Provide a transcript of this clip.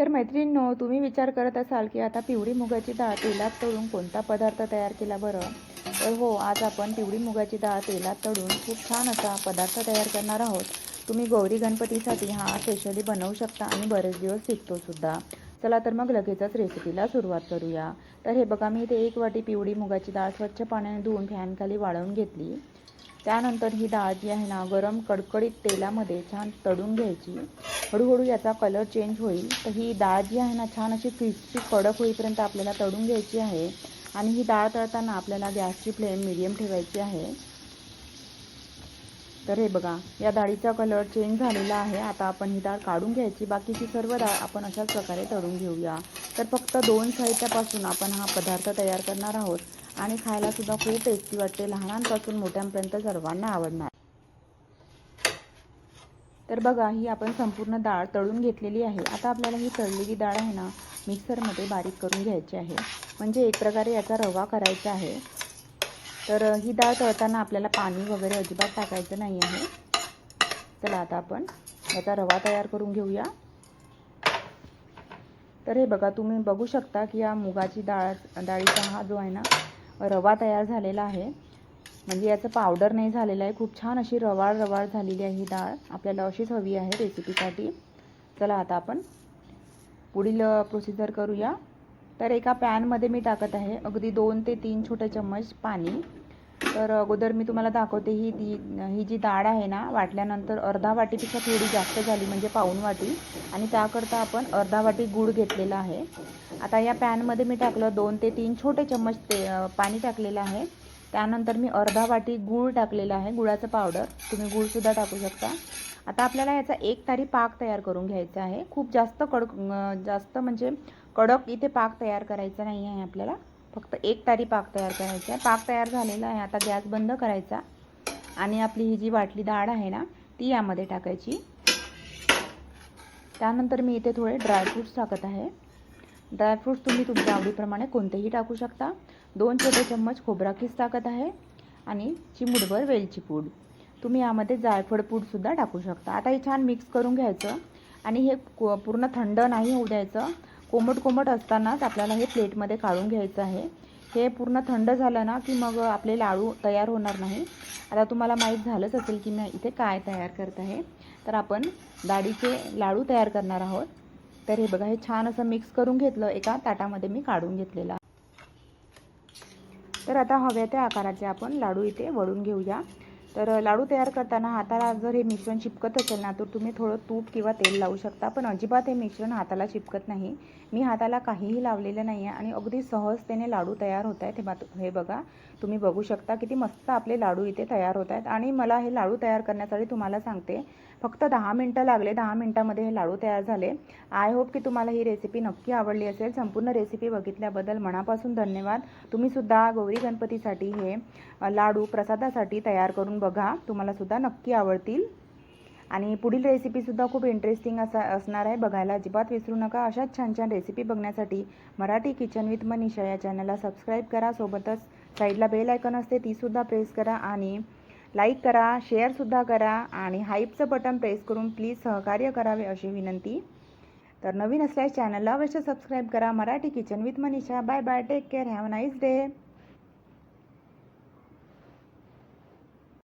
तर मैत्रिणींनो तुम्ही विचार करत असाल की आता पिवळी मुगाची डाळ तेलात तळून कोणता पदार्थ तयार केला बरं? तर हो आज आपण पिवळी मुगाची डाळ तेलात तळून खूप छान असा पदार्थ तयार करणार आहोत. तुम्ही गौरी गणपतीसाठी हा स्पेशली बनवू शकता आणि बरेच दिवस टिकतो सुद्धा. चला तर मग लगेचच रेसिपीला सुरुवात करूया. तर हे बघा मी इथे एक वाटी पिवळी मुगाची डाळ स्वच्छ पाण्याने धुवून फॅनखाली वाळवून घेतली. त्यानंतर ही डाळ जी आहे ना गरम कडकडीत तेलामध्ये छान तळून घ्यायची. हळूहळू याचा कलर चेंज होईल. तर ही डाळ जी आहे ना छान अशी क्रिस्पी कडक होईपर्यंत आपल्याला तळून घ्यायची आहे. आणि ही डाळ तळताना आपल्याला गॅसची फ्लेम मिडियम ठेवायची आहे. तर हे बघा या डाळीचा कलर चेंज झालेला आहे. आता आपण ही डाळ काढून घ्यायची. बाकीची सर्व डाळ आपण अशाच प्रकारे तळून घेऊया. तर फक्त दोन साहित्यापासून आपण हा पदार्थ तयार करणार आहोत. आणि खायला सुद्धा खूप टेस्टी वाटते. लहानांपासून मोठ्यांपर्यंत सर्वांना आवडणार. तर बघा ही आपण संपूर्ण डाळ तळून घेतलेली आहे. आता आपल्याला ही तळलेली डाळ आहे ना मिक्सरमध्ये बारीक करून घ्यायची आहे. म्हणजे एक प्रकारे याचा रवा करायचा आहे. तर ही डाळ तळताना आपल्याला पाणी वगैरे अजिबात टाकायचं नाही आहे. चला आता आपण याचा रवा तयार करून घेऊया. तर हे बघा तुम्ही बघू शकता की या मुगाची डाळ डाळीचा हा जो आहे ना रवा तयार झालेला आहे. म्हणजे याचं पावडर नाही झालेलं आहे. खूप छान अशी रवाळ रवाळ झालेली आहे ही डाळ. आपल्याला अशीच हवी आहे रेसिपीसाठी चला आता आपण पुढील प्रोसिजर करूया. तर एका पॅनमध्ये मी टाकत आहे अगदी दोन ते तीन छोटे चम्मच पाणी. तर अगोदर मी तुम्हाला दाखवते ही ती ही जी डाळ आहे ना वाटल्यानंतर अर्धा वाटीपेक्षा थोडी जास्त झाली म्हणजे पाऊन वाटी. आणि त्याकरता आपण अर्धा वाटी गूळ घेतलेला आहे. आता या पॅनमध्ये मी टाकलं दोन ते तीन छोटे चम्मच ते पाणी टाकलेलं आहे. त्यानंतर मी अर्धा वाटी गूळ टाकलेला आहे गुळाचं पावडर. तुम्ही गूळसुद्धा टाकू शकता. आता आपल्याला याचा एक तारी पाक तयार करून घ्यायचा आहे. खूप जास्त कडक जास्त म्हणजे कडक इथे पाक तयार करायचा नाही आहे आपल्याला. फक्त एक तारी पाक तयार करायचा आहे. पाक तयार झालेला आहे. आता गॅस बंद करायचा. आणि आपली ही जी वाटली डाळ आहे ना ती यामध्ये टाकायची. त्यानंतर मी इथे थोडे ड्रायफ्रूट्स टाकत आहे. ड्रायफ्रूट्स तुम्ही तुमच्या आवडीप्रमाणे कोणतेही टाकू शकता. दोन छोटे चम्मच खोबरा किस टाकत आहे. आणि चिमूटभर वेलची पूड. तुम्ही यामध्ये जायफळ पूडसुद्धा टाकू शकता. आता हे छान मिक्स करून घ्यायचं. आणि हे पूर्ण थंड नाही होऊ द्यायचं. कोमट कोमट असतानाच आपल्याला हे प्लेटमध्ये काढून घ्यायचं आहे. हे पूर्ण थंड झालं ना की मग आपले लाडू तयार होणार नाही. आता तुम्हाला माहीत झालंच असेल की मी इथे काय तयार करत आहे. तर आपण डाळीचे लाडू तयार करणार आहोत. तर हे बघा हे छान असं मिक्स करून घेतलं. एका ताटामध्ये मी काढून घेतलेला तर आता हव्या त्या आकाराचे आपण लाडू इथे वळून घेऊया. तर लाडू तयार करताना हाताला जर हे मिश्रण चिपकत असेल ना तर तुम्ही थोडं तूप किंवा तेल लावू शकता. पण अजिबात हे मिश्रण हाताला चिपकत नाही. मी हाताला काहीही लावलेलं नाही आहे आणि अगदी सहजतेने लाडू तयार होत आहेत हे बात हे बघा तुम्ही बघू शकता किती मस्त आपले लाडू इथे तयार होत आहेत आणि मला हे लाडू तयार करण्यासाठी तुम्हाला सांगते फक्त दहा मिनटं लागले. दहा मिनटामध्ये हे लाडू तयार झाले. आय होप की तुम्हाला ही रेसिपी नक्की आवडली असेल. संपूर्ण रेसिपी बघितल्याबद्दल मनापासून धन्यवाद. तुम्हीसुद्धा गौरी गणपतीसाठी हे लाडू प्रसादासाठी तयार करून बघा. तुम्हालासुद्धा नक्की आवडतील. आणि पुढील रेसिपीसुद्धा खूप इंटरेस्टिंग असा असणार आहे. बघायला अजिबात विसरू नका. अशाच छान छान रेसिपी बघण्यासाठी मराठी किचन विथ मनीषा या चॅनलला सबस्क्राईब करा. सोबतच साईडला बेल आयकन असते तीसुद्धा प्रेस करा आणि लाईक करा शेअरसुद्धा करा आणि हाईपचं बटन प्रेस करून प्लीज सहकार्य करावे अशी विनंती. तर नवीन असल्यास चॅनलला अवश्य सबस्क्राईब करा. Marathi kitchen with Manisha bye bye take care have nice day